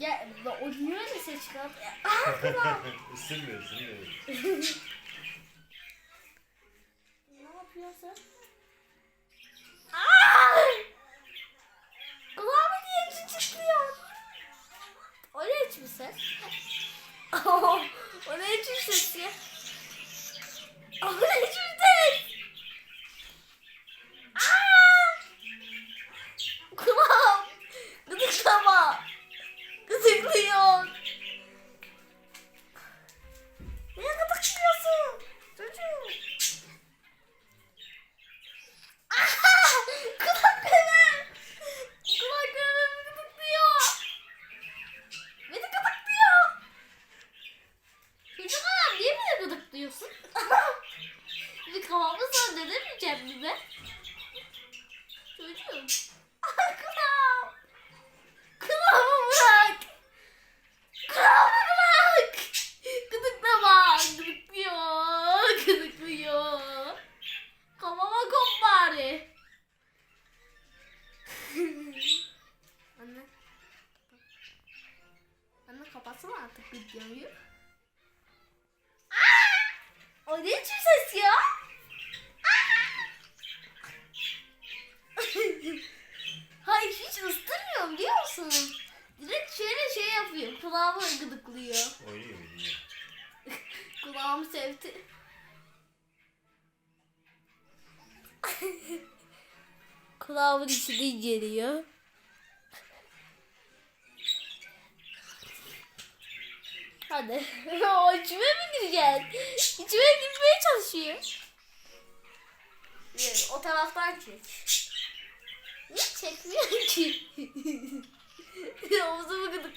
Gel, o niye öyle ses çıkardı? Ah kulağım. Isınmıyor, ısınmıyor. ne yapıyorsun? Aa! Kulağıma niye içi çıkıyor? O ne için ses? o ne için ses ya? Gıdıklıyorsun? bir kafamı sana denemeyeceğim mi be? Çocuğum. Bırak. Kulağımı bırak. Gıdıklama. Gıdıklıyor. Gıdıklıyor. Kafama kop. Anne. Anne kapatsana artık videoyu. Hiç ıstırmıyorum biliyor musun? Direkt şöyle şey yapıyor. Kulağımı gıdıklıyor. Oynuyor, oynuyor. Kulağımı sevdi. Kulağımın içini inceliyor. Hadi. o içime mi gireceksin? İçime girmeye çalışıyor. Evet, o taraftan çek. Çekmiyor ki? Omuzumu gıdık.